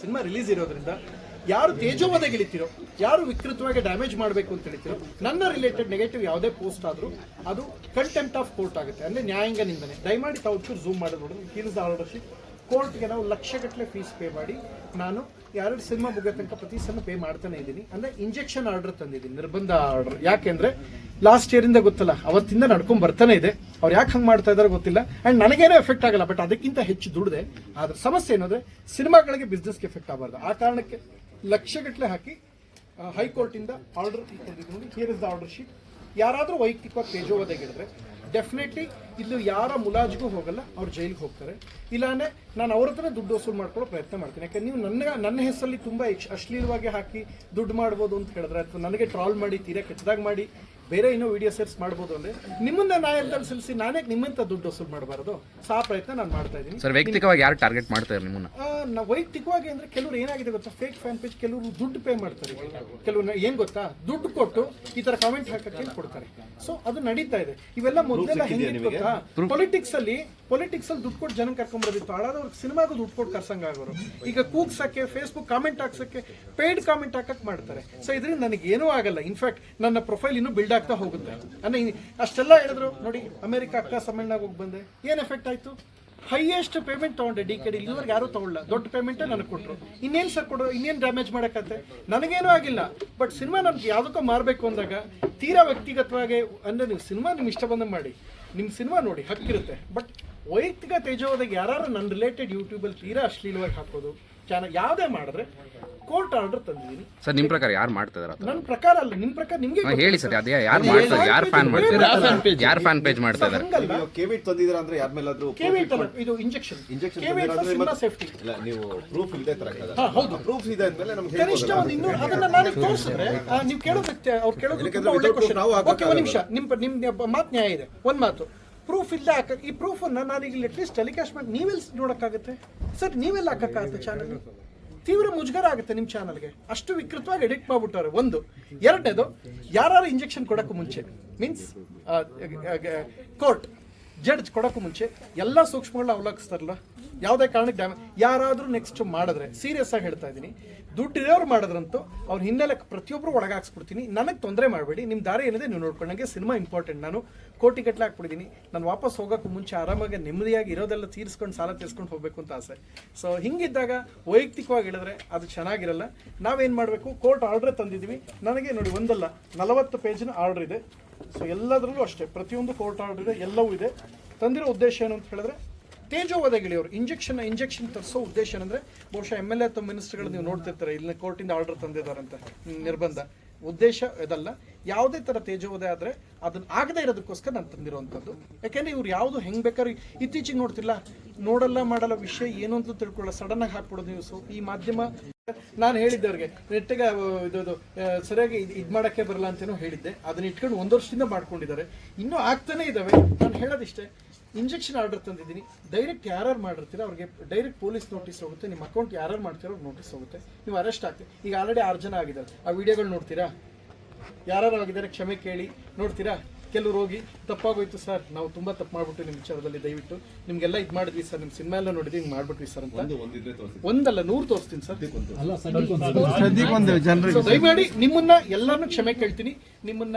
Cinema release ಇರೋದ್ರಿಂದ ಯಾರು ತೇಜೋವಧೆಗಿಳಿತೀರೋ ಯಾರು ವಿಕೃತವಾಗಿ ಡ್ಯಾಮೇಜ್ ಮಾಡಬೇಕು ಅಂತ ಹೇಳ್ತಿರೋ, ನನ್ನ ರಿಲೇಟೆಡ್ ನೆಗೆಟಿವ್ ಯಾವುದೇ ಪೋಸ್ಟ್ ಆದರೂ ಅದು ಕಂಟೆಂಪ್ಟ್ ಆಫ್ ಕೋರ್ಟ್ ಆಗುತ್ತೆ. ಅಂದರೆ ನ್ಯಾಯಾಂಗ ನಿಂದನೆ ದಯಮಾಡಿ ತಾವು ಚೂರು ಝೂಮ್ ಮಾಡಿ ನೋಡಿದ್ರೆ ಹೀಲ್ಸ್ ಆರ್ಡರ್ ಶೀಟ್ ಕೋರ್ಟ್ಗೆ ನಾವು ಲಕ್ಷಗಟ್ಟಲೆ ಫೀಸ್ ಪೇ ಮಾಡಿ ನಾನು ಯಾರು ಸಿನಿಮಾ ಮುಗಿಯೋ ತನಕ ಪ್ರತಿ ಸಲ ಪೇ ಮಾಡ್ತಾನೆ ಇದ್ದೀನಿ. ಅಂದರೆ ಇಂಜೆಕ್ಷನ್ ಆರ್ಡರ್ ತಂದಿದ್ದೀನಿ. ನಿರ್ಬಂಧ ಆರ್ಡರ್ ಯಾಕೆಂದರೆ ಲಾಸ್ಟ್ ಇಯರಿಂದ ಗೊತ್ತಲ್ಲ, ಅವತ್ತಿಂದ ನಡ್ಕೊಂಡು ಬರ್ತಾನೆ ಇದೆ. ಅವ್ರು ಯಾಕೆ ಹಂಗೆ ಮಾಡ್ತಾ ಇದಾರೆ ಗೊತ್ತಿಲ್ಲ. ಅಂಡ್ ನನಗೇನು ಎಫೆಕ್ಟ್ ಆಗಲ್ಲ ಬಟ್ ಅದಕ್ಕಿಂತ ಹೆಚ್ಚು ದುಡ್ದೆ. ಆದ್ರೆ ಸಮಸ್ಯೆ ಏನಂದ್ರೆ, ಸಿನಿಮಾಗಳಿಗೆ ಬಿಸ್ನೆಸ್ಗೆ ಎಫೆಕ್ಟ್ ಆಗಬಾರ್ದು. ಆ ಕಾರಣಕ್ಕೆ ಲಕ್ಷಗಟ್ಟಲೆ ಹಾಕಿ ಹೈಕೋರ್ಟಿಂದ order here is the order sheet ಯಾರಾದರೂ ವೈಯಕ್ತಿಕವಾಗಿ ತೇಜೋವಧೆಗಿಡಿದ್ರೆ ಡೆಫಿನೆಟ್ಲಿ ಇಲ್ಲಿ ಯಾರ ಮುಲಾಜಿಗೂ ಹೋಗಲ್ಲ ಅವ್ರು ಜೈಲಿಗೆ ಹೋಗ್ತಾರೆ. ಇಲ್ಲಾಂದ್ರೆ ನಾನು ಅವ್ರ ಹತ್ರ ದುಡ್ಡು ವಸೂಲು ಮಾಡ್ಕೊಳ್ಳೋ ಪ್ರಯತ್ನ ಮಾಡ್ತೀನಿ. ಯಾಕಂದ್ರೆ ನೀವು ನನ್ನ ನನ್ನ ಹೆಸರಲ್ಲಿ ತುಂಬ ಅಶ್ಲೀಲವಾಗಿ ಹಾಕಿ ದುಡ್ಡು ಮಾಡ್ಬೋದು ಅಂತ ಹೇಳಿದ್ರೆ ಅಥವಾ ನನಗೆ ಟ್ರಾಲ್ ಮಾಡಿ ತೀರಾ ಕೆಟ್ಟದಾಗ ಮಾಡಿ ಬೇರೆ ಏನೋ ವಿಡಿಯೋ ಸೇರ್ಸ್ ಮಾಡ್ಬೋದು ಅಂದ್ರೆ ನಿಮ್ಮನ್ನ ನ್ಯಾಯದಲ್ಲಿ ಸಲ್ಲಿಸಿ ನಾನೇ ನಿಮ್ಮಂತ ದುಡ್ಡು ವಸೂಲು ಮಾಡಬಾರ್ದು. ಸೊ ಆ ಪ್ರಯತ್ನ ನಾನು ಮಾಡ್ತಾ ಇದ್ದೀನಿ. ಸರ್ ವ್ಯಕ್ತಿಕವಾಗಿ ಯಾರು ಟಾರ್ಗೆಟ್ ಮಾಡ್ತಾರೆ ನಿಮ್ಮನ್ನ? ನಾವು ವೈಯಕ್ತಿಕವಾಗಿ ಅಂದ್ರೆ ಕೆಲವರು ಏನಾಗಿದೆ ಗೊತ್ತಾ? ಫೇಕ್ ಫ್ಯಾನ್ ಪೇಜ್ ಕೆಲವರು ದುಡ್ಡು ಪೇ ಮಾಡ್ತಾರೆ. ಕೆಲವರು ಏನ್ ಗೊತ್ತಾ? ದುಡ್ಡು ಕೊಟ್ಟು ಈ ತರ ಕಾಮೆಂಟ್ ಹಾಕಕ್ಕೆ ಕೊಡ್ತಾರೆ. ಸೊ ಅದು ನಡೀತಾ ಇದೆ. ಇವೆಲ್ಲ ಮೊದಲೆಲ್ಲ ಹೆಂಗಿತ್ತು ಗೊತ್ತಾ? ಪೊಲಿಟಿಕ್ಸ್ ಅಲ್ಲಿ ಪೊಲಿಟಿಕ್ಸ್ ಅಲ್ಲಿ ದುಡ್ಡು ಕೊಟ್ಟು ಜನ ಕರ್ಕೊಂಡ್ಬರೋದಿತ್ತು ಹಾಳಾದವ್ರಿಗೆ ಸಿನಿಮಾಗೂ ದುಡ್ಡು ಕೊಟ್ಟು ಕರ್ಸಂಗ ಆಗೋರು. ಈಗ ಕೂಗ್ಸಕ್ಕೆ ಫೇಸ್ಬುಕ್ ಕಾಮೆಂಟ್ ಹಾಕ್ಸಕ್ಕೆ ಪೇಯ್ಡ್ ಕಾಮೆಂಟ್ ಹಾಕಕ್ಕೆ ಮಾಡ್ತಾರೆ. ಸೊ ಇದರಿಂದ ನನಗೆ ಏನೂ ಆಗಲ್ಲ. ಇನ್ಫ್ಯಾಕ್ಟ್ ನನ್ನ ಪ್ರೊಫೈಲ್ ಇನ್ನೂ ಬಿಲ್ಡ್ ಆಗ್ತಾ ಹೋಗುತ್ತೆ. ಅಂದ್ರೆ ಅಷ್ಟೆಲ್ಲ ಹೇಳಿದ್ರು ನೋಡಿ ಅಮೆರಿಕ ಅಕ್ಕ ಸಮ್ಮೇಳನಾಗ ಹೋಗಿ ಬಂದೆ. ಏನ್ ಎಫೆಕ್ಟ್ ಆಯ್ತು? ಹೈಯೆಸ್ಟ್ ಪೇಮೆಂಟ್ ತಗೊಂಡೆ ಡಿ ಕೆಡಿ ಇಲ್ಲಿವರೆಗೆ ಯಾರೂ ತೊಗೊಳ್ಳ. ದೊಡ್ಡ ಪೇಮೆಂಟೇ ನನಗೆ ಕೊಟ್ಟರು ಇನ್ನೇನು ಸರ್ ಕೊಡೋ, ಇನ್ನೇನು ಡ್ಯಾಮೇಜ್ ಮಾಡೋಕ್ಕಂತೆ ನನಗೇನೂ ಆಗಿಲ್ಲ. ಬಟ್ ಸಿನಿಮಾ ನಮ್ಗೆ ಯಾವುದಕ್ಕೋ ಮಾರಬೇಕು ಅಂದಾಗ ತೀರಾ ವ್ಯಕ್ತಿಗತವಾಗಿ, ಅಂದರೆ ನೀವು ಸಿನಿಮಾ ನಿಮ್ಮ ಇಷ್ಟ ಬಂದಂಗೆ ಮಾಡಿ. ನಿಮ್ಮ ಸಿನಿಮಾ ನೋಡಿ ಹಕ್ಕಿರುತ್ತೆ ಬಟ್ ವೈಯಕ್ತಿಕ ತೇಜೋದಾಗ ಯಾರು ನನ್ನ ರಿಲೇಟೆಡ್ ಯೂಟ್ಯೂಬಲ್ಲಿ ತೀರಾ ಅಶ್ಲೀಲವಾಗಿ ಹಾಕೋದು ಚಾನಲ್ ಯಾವುದೇ ಮಾಡಿದ್ರೆ ಕೋರ್ಟ್ ಆರ್ಡರ್ ತಂದಿದ್ದೀನಿ. ಸರ್ ನಿಮ್ಮ ಪ್ರಕಾರ ಯಾರು ಮಾಡ್ತಿದಾರ ನನ್ನ ಪ್ರಕಾರ ಅಲ್ಲ ನಿಮ್ಮ ಪ್ರಕಾರ ನಿಮಗೆ ಹಾ, ಹೇಳಿ ಸರ್ ಅದೇ ಯಾರು ಮಾಡ್ತಾರೆ ಯಾರು ಫ್ಯಾನ್ ಮಾಡ್ತಾರೆ ಯಾರು ಫ್ಯಾನ್ ಪೇಜ್ ಮಾಡ್ತಾ ಇದಾರೆ? ಹಂಗಲ್ಲ. ನೀವು ಕೆವಿಟ್ ತಂದಿದ್ದೀರಾ ಅಂದ್ರೆ ಯಾರ ಮೇಲಾದ್ರೂ ಕೆವಿಟ್ ಅಲ್ಲ ಇದು injection injection caveat cinema safety ಇಲ್ಲ ನೀವು ಪ್ರೂಫ್ ಇಲ್ಲದೆ ತರ ಹಾ, ಹೌದು. ಪ್ರೂಫ್ ಇದೆ ಅಂದ್ಮೇಲೆ ನಮ್ಗೆ ಕನಿಷ್ಠ ಒಂದು ಇನ್ನೂ ಅದನ್ನ ನನಗೆ ತೋರಿಸಿದ್ರೆ ನೀವು ಕೇಳೋದಕ್ಕೆ ಅವ್ರು ಕೇಳೋದು ಯಾಕಂದ್ರೆ ತುಂಬಾ ಒಳ್ಳೆ without proof ಕ್ವಶನ್ ನಾವು ಓಕೆ ಒಂದು ನಿಮಿಷ. ನಿಮ್ಮ ನಿಮ್ಮ ಮಾತು ನ್ಯಾಯ ಇದೆ. ಒಂದು ಮಾತು. ಪ್ರೂಫ್ ಇಲ್ಲ ಹಾಕ ಈ ಪ್ರೂಫ್ ಅನ್ನ ನಾನೀಗ ಅಟ್ಲೀಸ್ಟ್ ಟೆಲಿಕಾಸ್ಟ್ ಮಾಡಿ ನೀವೆಲ್ಲಿ ನೋಡಕ್ಕಾಗುತ್ತೆ? ಸರ್ ನೀವೆಲ್ಲ ಹಾಕಕ್ಕಾಗುತ್ತೆ ಚಾನಲ್ ತೀವ್ರ ಮುಜುಗರ ಆಗುತ್ತೆ ನಿಮ್ಮ ಚಾನಲ್ಗೆ ಅಷ್ಟು ವಿಕೃತವಾಗಿ ಎಡಿಟ್ ಮಾಡ್ಬಿಟ್ಟವ್ರೆ. ಒಂದು. ಎರಡನೇದು ಯಾರು ಇಂಜೆಕ್ಷನ್ ಕೊಡೋಕ್ಕೂ ಮುಂಚೆ ಮೀನ್ಸ್ ಕೋರ್ಟ್ ಜಡ್ಜ್ ಕೊಡೋಕ್ಕೂ ಮುಂಚೆ, ಎಲ್ಲ ಸೂಕ್ಷ್ಮಗಳನ್ನ ಅವಲೋಕಿಸ್ತಾರಲ್ಲ ಯಾವುದೇ ಕಾರಣಕ್ಕೆ ಡ್ಯಾಮೇಜ್ ಯಾರಾದರೂ ನೆಕ್ಸ್ಟ್ ಮಾಡಿದ್ರೆ ಸೀರಿಯಸ್ ಆಗಿ ಹೇಳ್ತಾ ಇದ್ದೀನಿ. ದುಡ್ಡು ಇರೋರು ಮಾಡಿದ್ರಂತೂ ಅವ್ರ ಹಿನ್ನೆಲೆ ಪ್ರತಿಯೊಬ್ಬರು ಒಳಗಾಕ್ಸ್ಬಿಡ್ತೀನಿ. ನನಗೆ ತೊಂದರೆ ಮಾಡಬೇಡಿ. ನಿಮ್ಮ ದಾರಿ ಏನಿದೆ ನೀವು ನೋಡ್ಕೊಂಡು ಸಿನಿಮಾ ಇಂಪಾರ್ಟೆಂಟ್ ನಾನು ಕೋಟಿ ಗಟ್ಟಲೆ ಹಾಕ್ಬಿಟ್ಟಿದ್ದೀನಿ. ನಾನು ವಾಪಸ್ ಹೋಗೋಕ್ಕೂ ಮುಂಚೆ ಆರಾಮಾಗಿ ನೆಮ್ಮದಿಯಾಗಿ ಇರೋದೆಲ್ಲ ತೀರಿಸ್ಕೊಂಡು ಸಾಲ ತೀರಿಸ್ಕೊಂಡು ಹೋಗಬೇಕು ಅಂತ ಆಸೆ. ಸೊ ಹಿಂಗಿದ್ದಾಗ ವೈಯಕ್ತಿಕವಾಗಿ ಹೇಳಿದ್ರೆ ಅದು ಚೆನ್ನಾಗಿರಲ್ಲ. ನಾವೇನು ಮಾಡಬೇಕು? ಕೋರ್ಟ್ ಆರ್ಡ್ರೇ ತಂದಿದ್ದೀವಿ. ನನಗೆ ನೋಡಿ ಒಂದಲ್ಲ, ನಲವತ್ತು ಪೇಜಿನ ಆರ್ಡ್ರ್ ಇದೆ. ಸೊ ಎಲ್ಲದರಲ್ಲೂ ಅಷ್ಟೇ. ಪ್ರತಿಯೊಂದು ಕೋರ್ಟ್ ಆರ್ಡರ್ ಇದೆ, ಎಲ್ಲವೂ ಇದೆ. ತಂದಿರೋ ಉದ್ದೇಶ ಏನು ಅಂತ ಹೇಳಿದ್ರೆ ತೇಜೋವಧೆಗಿಳಿಯವರು ಇಂಜೆಕ್ಷನ್ ಇಂಜೆಕ್ಷನ್ ತರಿಸೋ ಉದ್ದೇಶ ಏನಂದ್ರೆ ಬಹುಶಃ ಎಂ ಎಲ್ ಎ ಅಥವಾ ಮಿನಿಸ್ಟರ್ಗಳು ನೀವು ನೋಡ್ತಿರ್ತಾರೆ ಇಲ್ಲಿ ಕೋರ್ಟಿಂದ ಆರ್ಡರ್ ತಂದಿದ್ದಾರಂತೆ ನಿರ್ಬಂಧ. ಉದ್ದೇಶ ಇದಲ್ಲ. ಯಾವುದೇ ಥರ ತೇಜೋವಧೆ ಆದರೆ ಅದನ್ನ ಆಗದೇ ಇರೋದಕ್ಕೋಸ್ಕರ ನಾನು ತಂದಿರುವಂಥದ್ದು. ಯಾಕೆಂದ್ರೆ ಇವ್ರು ಯಾವುದು ಹೆಂಗೆ ಬೇಕಾದ್ರೆ ಇತ್ತೀಚೆಗೆ ನೋಡ್ತಿಲ್ಲ ನೋಡಲ್ಲ ಮಾಡಲ್ಲ ವಿಷಯ ಏನು ಅಂತ ತಿಳ್ಕೊಳ್ಳಲ್ಲ ಸಡನ್ ಆಗಿ ಹಾಕ್ಬಿಡೋದು ನ್ಯೂಸು ಈ ಮಾಧ್ಯಮ ನಾನು ಹೇಳಿದ್ದೆ ಅವ್ರಿಗೆ ನೆಟ್ಟಿಗೆ ಇದು, ಸರಿಯಾಗಿ ಇದು ಮಾಡೋಕ್ಕೆ ಬರಲ್ಲ ಅಂತೇನೋ ಹೇಳಿದ್ದೆ. ಅದನ್ನ ಇಟ್ಕೊಂಡು ಒಂದು ವರ್ಷದಿಂದ ಮಾಡ್ಕೊಂಡಿದ್ದಾರೆ. ಇನ್ನೂ ಆಗ್ತಾನೆ ಇದ್ದಾವೆ ನಾನು ಹೇಳೋದಿಷ್ಟೇ ಇಂಜೆಕ್ಷನ್ ಆರ್ಡರ್ ತಂದಿದ್ದೀನಿ. ಡೈರೆಕ್ಟ್ ಯಾರು ಮಾಡಿರ್ತೀರ ಅವ್ರಿಗೆ ಡೈರೆಕ್ಟ್ ಪೊಲೀಸ್ ನೋಟಿಸ್ ಹೋಗುತ್ತೆ ನಿಮ್ಮ ಅಕೌಂಟ್ ಯಾರು ಮಾಡ್ತೀರೋ ನೋಟಿಸ್ ಹೋಗುತ್ತೆ. ನೀವು ಅರೆಸ್ಟ್ ಆಗ್ತೀವಿ ಈಗ ಆಲ್ರೆಡಿ ಆರು ಜನ ಆಗಿದ್ದಾರೆ. ಆ ವಿಡಿಯೋಗಳು ನೋಡ್ತೀರಾ? ಯಾರು ಆಗಿದ್ದಾರೆ ಕ್ಷಮೆ ಕೇಳಿ ನೋಡ್ತೀರಾ? ಕೆಲವ್ರು ಹೋಗಿ ತಪ್ಪಾಗೋಯ್ತು ಸರ್ ನಾವು ತುಂಬಾ ತಪ್ಪು ಮಾಡ್ಬಿಟ್ಟು ನಿಮ್ಮ ವಿಚಾರದಲ್ಲಿ ದಯವಿಟ್ಟು. ನಿಮ್ಗೆಲ್ಲ ಇದು ಮಾಡಿದ್ವಿ ಸರ್ ನಿಮ್ಮ ಸಿನಿಮಾ ಎಲ್ಲ ನೋಡಿದ್ವಿ ಹಿಂಗೆ ಮಾಡ್ಬಿಟ್ವಿ ಸರ್ ಅಂತ. ಒಂದಲ್ಲ ನೂರು ತೋರಿಸ್ತೀನಿ ಸರ್. ದಯಮಾಡಿ ನಿಮ್ಮನ್ನ ಎಲ್ಲರನ್ನೂ ಕ್ಷಮೆ ಕೇಳ್ತೀನಿ. ನಿಮ್ಮನ್ನ